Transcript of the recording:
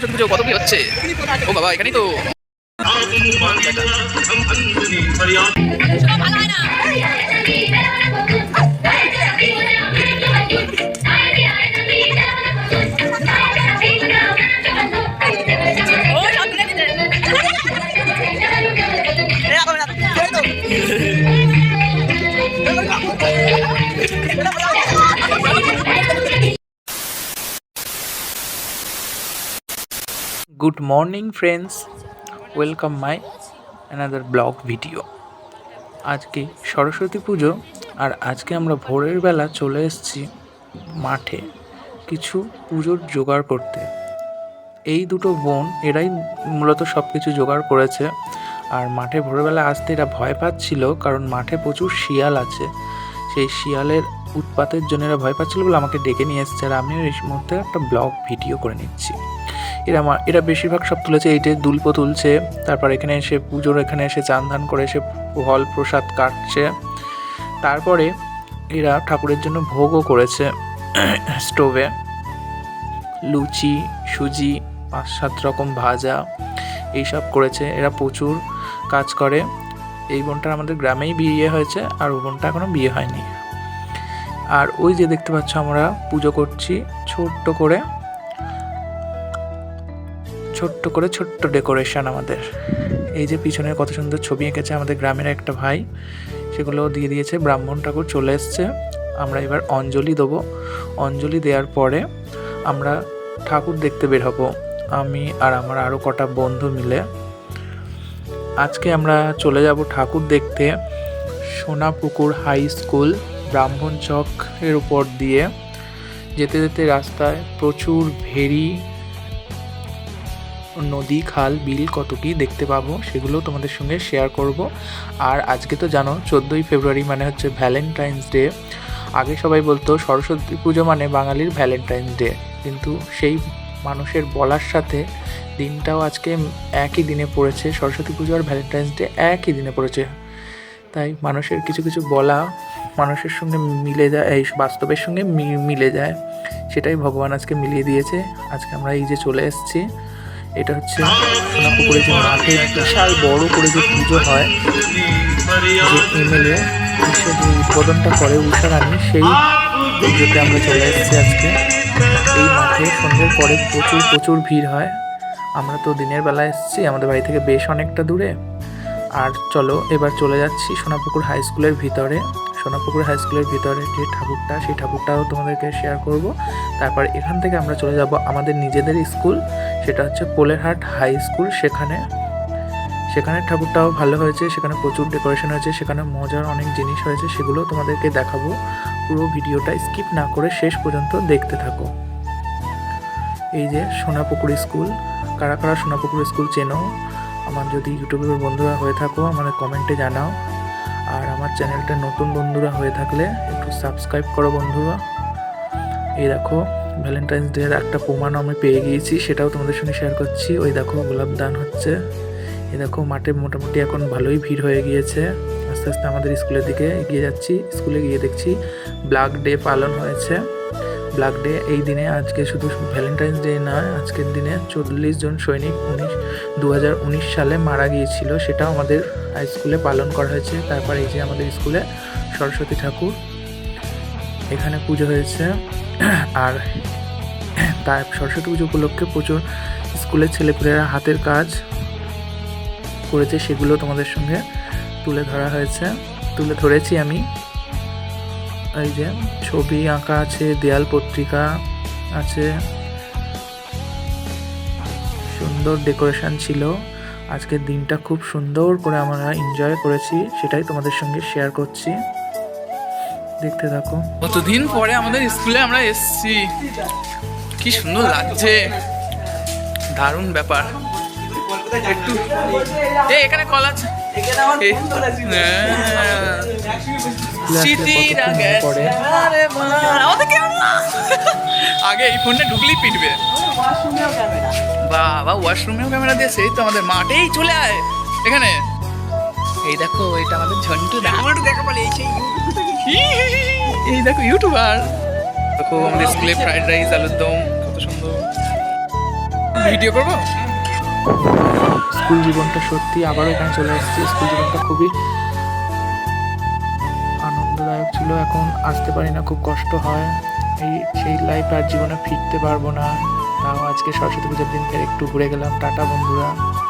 সরস্বতী পুজো কত কি হচ্ছে? ও বাবা এখানেই তো। Good morning friends welcome my another blog video আজকে সরস্বতী পুজো আর আজকে আমরা ভোরের বেলা চলে এসেছি মাঠে কিছু পুজোর জোগাড় করতে। এই দুটো বোন এরাই মূলত সব কিছু জোগাড় করেছে আর মাঠে ভোরবেলা আসতে এরা ভয় পাচ্ছিল কারণ মাঠে প্রচুর শিয়াল আছে। সেই শিয়ালের উৎপাতের জন্য এরা ভয় পাচ্ছিল বলে আমাকে ডেকে নিয়ে এসছে আর আমিও এই মধ্যে একটা ব্লগ ভিডিও করে নিচ্ছি। এরা এরা বেশিরভাগ সব তুলেছে, এই যে দুল্প তুলছে, তারপর এখানে এসে পুজোর এখানে এসে চান ধান করে এসে ফল প্রসাদ কাটছে। তারপরে এরা ঠাকুরের জন্য ভোগও করেছে স্টোভে। লুচি, সুজি পাঁচ সাত রকম ভাজা, এইসব করেছে। এরা প্রচুর কাজ করে। এই বোনটার আমাদের গ্রামেই বিয়ে হয়েছে, আর ও বোনটা এখনও বিয়ে হয়নি। আর ওই যে দেখতে পাচ্ছ আমরা, পুজো করছি ছোট্ট করে। ছোট্ট করে ছোট্ট ডেকোরেশন আমাদের। এই যে পিছনের কত সুন্দর ছবি এঁকেছে আমাদের গ্রামের একটা ভাই, সেগুলো দিয়ে দিয়েছে। ব্রাহ্মণ ঠাকুর চলে এসছে। আমরা এবার অঞ্জলি দেবো। অঞ্জলি দেওয়ার পরে আমরা ঠাকুর দেখতে বের হব। আমি আর আমার আরও কটা বন্ধু মিলে। আজকে আমরা চলে যাব ঠাকুর দেখতে সোনাপুকুর হাই স্কুল, ব্রাহ্মণ চক এর উপর দিয়ে। যেতে যেতে রাস্তায় প্রচুর ভেরি নদী, খাল, বিল কত কি দেখতে পাবো সেগুলো তোমাদের সঙ্গে শেয়ার করব। আর আজকে তো জানো, চোদ্দোই ফেব্রুয়ারি মানে হচ্ছে ভ্যালেন্টাইন্স ডে আগে সবাই বলতো, সরস্বতী পুজো মানে বাঙালির ভ্যালেন্টাইন্স ডে কিন্তু সেই মানুষের বলার সাথে দিনটাও আজকে একই দিনে পড়েছে। সরস্বতী পুজো আর ভ্যালেন্টাইন্স ডে একই দিনে পড়েছে। তাই মানুষের কিছু কিছু বলা মানুষের সঙ্গে মিলে যায়, এই বাস্তবের সঙ্গে মিলে যায়। সেটাই ভগবান আজকে মিলিয়ে দিয়েছে। আজকে আমরা এই যে চলে এসেছি। এটা হচ্ছে সোনাপুকুরে যে মাঠে বিশাল বড় করে যে পুজো হয়, যে এমএলএ উৎসব উদ্বোধনটা করে উষা রানী, সেই পুজোতে আমরা চলে এসেছি আজকে। এই মাঠে সন্ধ্যের পরে প্রচুর প্রচুর ভিড় হয়। আমরা তো দিনের বেলা এসেছি, আমাদের বাড়ি থেকে বেশ অনেকটা দূরে। আর চলো, এবার চলে যাচ্ছি সোনাপুকুর হাই স্কুলের ভিতরে। সোনাপুকুর হাই স্কুলের ভিতরে যে ঠাকুরটা, সেই ঠাকুরটাও তোমাদেরকে শেয়ার করব। তারপর এখান থেকে আমরা চলে যাব আমাদের নিজেদের স্কুল সেটা হচ্ছে পোলেরহাট হাই স্কুল সেখানে। সেখানে ঠাকুরটাও ভালো হয়েছে, সেখানে প্রচুর ডেকোরেশন হয়েছে, সেখানে মজার অনেক জিনিস হয়েছে, সেগুলো তোমাদেরকে দেখাবো। পুরো ভিডিওটা স্কিপ না করে শেষ পর্যন্ত দেখতে থাকো। এই যে সোনাপুকুর স্কুল কারা কারা সোনাপুকুর স্কুল চেনো? আমার যদি ইউটিউবের বন্ধুরা হয়ে থাকো, আমাদের কমেন্টে জানাও। আর আমার চ্যানেলটা নতুন বন্ধুরা হয়ে থাকলে একটু সাবস্ক্রাইব করো বন্ধুরা। এই দেখো ভ্যালেন্টাইন্স ডে এর একটা প্রমাণ আমি পেয়ে গিয়েছি, সেটাও তোমাদের সঙ্গে শেয়ার করছি। ওই দেখো, গোলাপ দান হচ্ছে। এই দেখো, মাঠে মোটামুটি এখন ভালোই ভিড় হয়ে গিয়েছে। আস্তে আস্তে আমাদের স্কুলের দিকে এগিয়ে যাচ্ছি। স্কুলে গিয়ে দেখছি, ব্ল্যাক ডে পালন হয়েছে। ব্ল্যাক ডে, এই দিনে আজকে শুধু ভ্যালেন্টাইন্স ডে নয় আজকের দিনে চল্লিশ জন সৈনিক উনিশ দু সালে মারা গিয়েছিল, সেটাও আমাদের হাই স্কুলে পালন করা হয়েছে। তারপর এই যে আমাদের স্কুলে সরস্বতী ঠাকুর, এখানে পুজো হয়েছে। আর তার সরস্বতী পুজো উপলক্ষে প্রচুর স্কুলের ছেলেপুলেরা হাতের কাজ করেছে, সেগুলো তোমাদের সঙ্গে তুলে ধরা হয়েছে। তুলে ধরেছি আমি। এই যে ছবি আঁকা আছে, দেয়াল পত্রিকা আছে। সুন্দর ডেকোরেশন ছিল। আজকের দিনটা খুব সুন্দর করে আমরা এনজয় করেছি, সেটাই তোমাদের সঙ্গে শেয়ার করছি। দেখতে থাকো। কতদিন পরে আমাদের স্কুলে আমরা এসেছি। কি সুন্দর লাগছে। দারুণ ব্যাপার। একটু এখানে কল আছে। আগে না? আগে এই ফোনটা ঢুকলেই পিটবে। বাবা ওয়াশরুমেও ক্যামেরা দিয়েছে এই তো আমাদের মাঠেই চলে আয়। এখানে। এই দেখো এটা আমাদের ঝন্টু দা। দেখা বলে এই এই দেখো ইউটিউবার। দেখো আমাদের স্কুলে ফ্রাইড রাইস আলুর দম কত সুন্দর। ভিডিও করব? স্কুল জীবনটা সত্যি আবারও এখানে চলে এসেছি। স্কুল জীবনটা খুবই আনন্দদায়ক ছিল। এখন আসতে পারি না, খুব কষ্ট হয়। এই, সেই লাইফ আর জীবনে ফিরতে পারব না। তাও আজকে সরস্বতী পূজার দিন ফের একটু ঘুরে গেলাম। টাটা বন্ধুরা।